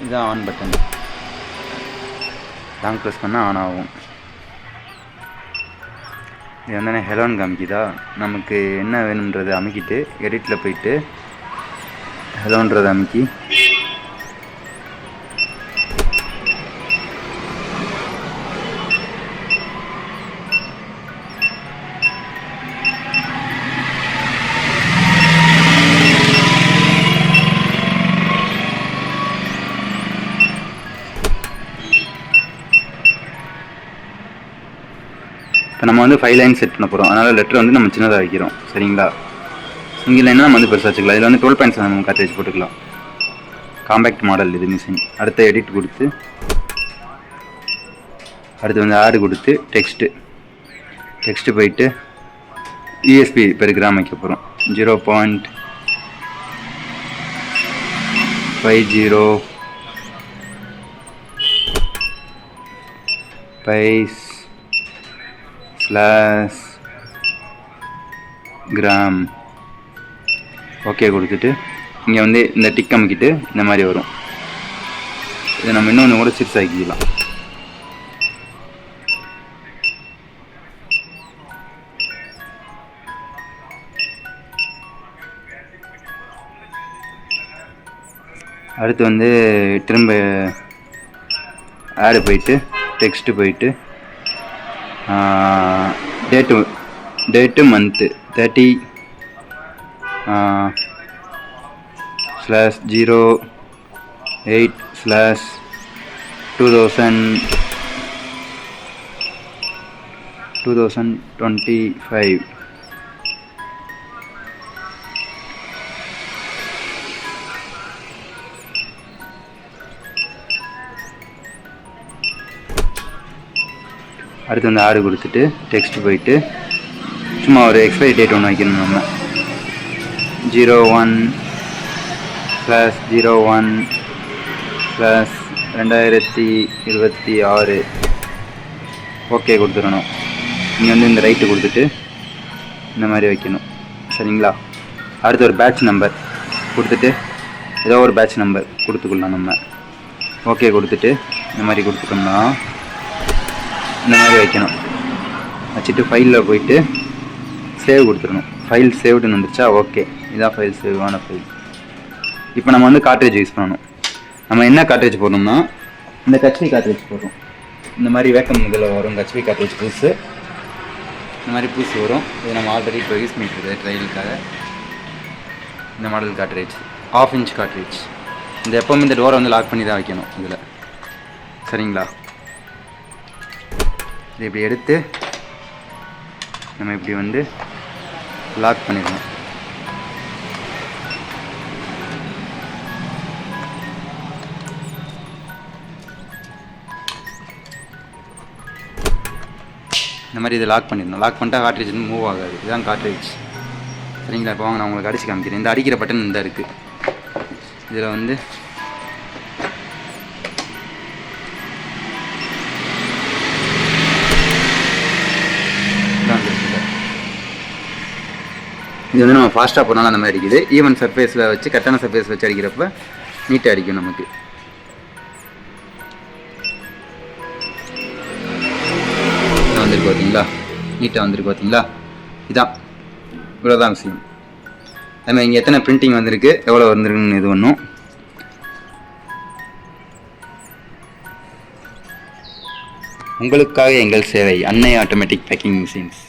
இதுதான் on button long press பண்ணால் on ஆகும். இது வந்து ஹெலோன் காமிக்குதா? நமக்கு என்ன வேணுன்றதை அமைக்கிட்டு எடிட்டில் போயிட்டு ஹெலோன்றதை அமைக்கி நம்ம வந்து ஃபைவ் லைன் செட் பண்ண போகிறோம் அதனால் லெட்டர் வந்து நம்ம சின்னதாக வைக்கிறோம். சரிங்களா? சிங்கிள் லைனாக நம்ம வந்து பெருசாக வச்சுக்கலாம். இதில் வந்து டுவெல் பாயிண்ட்ஸ் நம்ம கார்ட்ரேஜ் போட்டுக்கலாம். காம்பேக்ட் மாடல் இது மிஷின் அடுத்த எடிட் கொடுத்து அடுத்து வந்து ஆடு கொடுத்து டெக்ஸ்ட்டு டெக்ஸ்ட்டு போயிட்டு இஎஸ்பி பெர் கிராம் வைக்க போகிறோம் ஜீரோ பாயிண்ட் ஃபைவ் ஜீரோ பைஸ் ஸ்லாஸ் கிராம் ஓகே கொடுத்துட்டு இங்கே வந்து இந்த டிக் அமைக்கிட்டு இந்த மாதிரி வரும். இதை நம்ம இன்னொன்று கூட சிப்ஸ் ஆக்கிக்கலாம் அடுத்து வந்து திரும்ப ஆடு போயிட்டு டெக்ஸ்ட்டு போயிட்டு date date month thirty slash zero eight slash two thousand two thousand twenty five அடுத்து வந்து ஆடு கொடுத்துட்டு டெக்ஸ்ட் போயிட்டு சும்மா ஒரு எக்ஸ்பைரி டேட் ஒன்று வைக்கணும் நம்ம zero one plus zero one plus ரெண்டாயிரத்தி இருபத்தி ஆறு. ஓகே கொடுத்துடணும். இங்கே வந்து இந்த ரைட்டு கொடுத்துட்டு இந்த மாதிரி வைக்கணும். சரிங்களா? அடுத்து ஒரு பேட்ச் நம்பர் கொடுத்துட்டு ஏதோ ஒரு பேட்ச் நம்பர் கொடுத்துக்கலாம் நம்ம. ஓகே கொடுத்துட்டு இந்த மாதிரி கொடுத்துட்டோம்னா இந்த மாதிரி வைக்கணும். வச்சுட்டு ஃபைலில் போயிட்டு சேவ் கொடுத்துடணும். ஃபைல் சேவ்டுன்னு வந்துருச்சா ஓகே இதான் ஃபைல் சேவான ஃபைல் இப்போ நம்ம வந்து காட்ரேஜ் யூஸ் பண்ணணும். நம்ம என்ன காட்ரேஜ் போடணும்னா இந்த கச்பி காட்ரேஜ் போடுறோம். இந்த மாதிரி வேக்கம் இதில் வரும் கச்பி காட்ரேஜ் புதுசு. இந்த மாதிரி புதுசு வரும். இது நம்ம ஆல்ரெடி இப்போ யூஸ் பண்ணிட்டு ட்ரையலுக்காக இந்த model cartridge half inch cartridge இந்த எப்போவுமே இந்த டோரை வந்து லாக் பண்ணி தான் வைக்கணும் இதில். சரிங்களா? இதை இப்படி எடுத்து நம்ம இப்படி வந்து லாக் பண்ணிடணும். இந்த மாதிரி இதை லாக் பண்ணிடணும். லாக் பண்ணிட்டா காட்ரேஜ் வந்து மூவ் ஆகாது. இதுதான் காட்ரேஜ் சரிங்களா? இப்போ வாங்க நான் உங்களுக்கு அடிச்சு காமிக்கிறேன். இந்த அடிக்கிற பட்டன் இந்த இருக்குது இதில் வந்து இதான் இருக்குது. இது வந்து நம்ம ஃபாஸ்ட்டாக போனாலும் அந்த மாதிரி அடிக்குது. ஈவன் சர்ஃபேஸில் வச்சு கரெக்டான சர்ஃபேஸ் வச்சு அடிக்கிறப்ப நீட்டாக அடிக்கும் நமக்கு. வந்துருக்கு வந்திருக்கு பார்த்தீங்களா நீட்டாக வந்திருக்கு பார்த்தீங்களா இதான். இவ்வளோதான் விஷயம். அதுமாதிரி இங்கே எத்தனை பிரிண்டிங் வந்திருக்கு? எவ்வளோ வந்திருக்குன்னு இது ஒன்றும் உங்களுக்காக எங்கள் சேவை. அன்னை ஆட்டோமேட்டிக் பேக்கிங் மிஷின்ஸ்